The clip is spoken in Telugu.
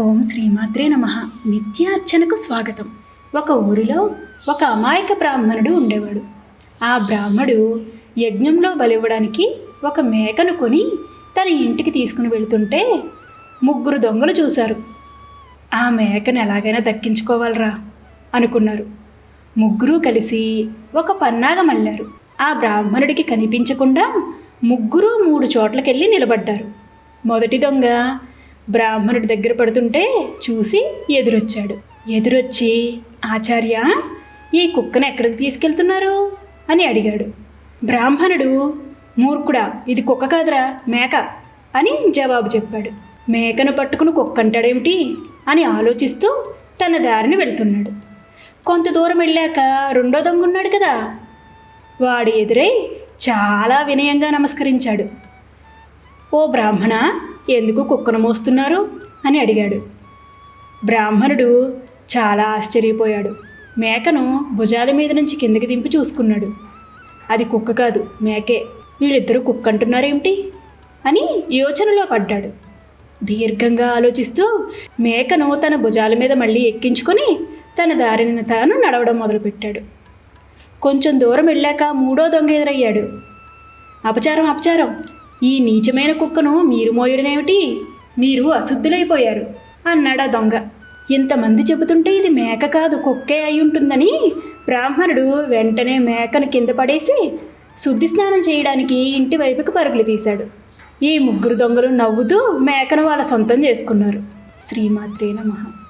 ఓం శ్రీమాత్రే నమ. నిత్యార్చనకు స్వాగతం. ఒక ఊరిలో ఒక అమాయక బ్రాహ్మణుడు ఉండేవాడు. ఆ బ్రాహ్మడు యజ్ఞంలో బలివ్వడానికి ఒక మేకను కొని తన ఇంటికి తీసుకుని వెళుతుంటే ముగ్గురు దొంగలు చూశారు. ఆ మేకను ఎలాగైనా దక్కించుకోవాలరా అనుకున్నారు. ముగ్గురు కలిసి ఒక పన్నాగ మళ్ళారు. ఆ బ్రాహ్మణుడికి కనిపించకుండా ముగ్గురు మూడు చోట్లకెళ్ళి నిలబడ్డారు. మొదటి దొంగ బ్రాహ్మణుడి దగ్గర పడుతుంటే చూసి ఎదురొచ్చాడు. ఎదురొచ్చి ఆచార్య ఈ కుక్కను ఎక్కడికి తీసుకెళ్తున్నారు? అని అడిగాడు. బ్రాహ్మణుడు మూర్ఖుడా ఇది కుక్క కాదురా మేక అని జవాబు చెప్పాడు. మేకను పట్టుకుని కుక్క అంటాడేమిటి? అని ఆలోచిస్తూ తన దారిని వెళ్తున్నాడు. కొంత దూరం వెళ్ళాక రెండో దొంగ ఉన్నాడు కదా. వాడి ఎదురై చాలా వినయంగా నమస్కరించాడు. ఓ బ్రాహ్మణ ఎందుకు కుక్కను మోస్తున్నారు? అని అడిగాడు. బ్రాహ్మణుడు చాలా ఆశ్చర్యపోయాడు. మేకను భుజాల మీద నుంచి కిందకి దింపి చూసుకున్నాడు. అది కుక్క కాదు మేకే. వీళ్ళిద్దరూ కుక్క అంటున్నారేమిటి అని యోచనలో పడ్డాడు. దీర్ఘంగా ఆలోచిస్తూ మేకను తన భుజాల మీద మళ్ళీ ఎక్కించుకొని తన దారిని తాను నడవడం మొదలుపెట్టాడు. కొంచెం దూరం వెళ్ళాక మూడో దొంగ ఎదురయ్యాడు. అపచారం అపచారం. ఈ నీచమైన కుక్కను మీరు మోయడమేమిటి మీరు అశుద్ధులైపోయారు అన్నాడు ఆ దొంగ. ఇంతమంది చెబుతుంటే ఇది మేక కాదు కుక్కే అయి ఉంటుందని బ్రాహ్మణుడు వెంటనే మేకను కింద పడేసి శుద్ధి స్నానం చేయడానికి ఇంటి వైపుకి పరుగులు తీశాడు. ఈ ముగ్గురు దొంగలు నవ్వుతూ మేకను వాళ్ళ సొంతం చేసుకున్నారు. శ్రీమాత్రే నమః.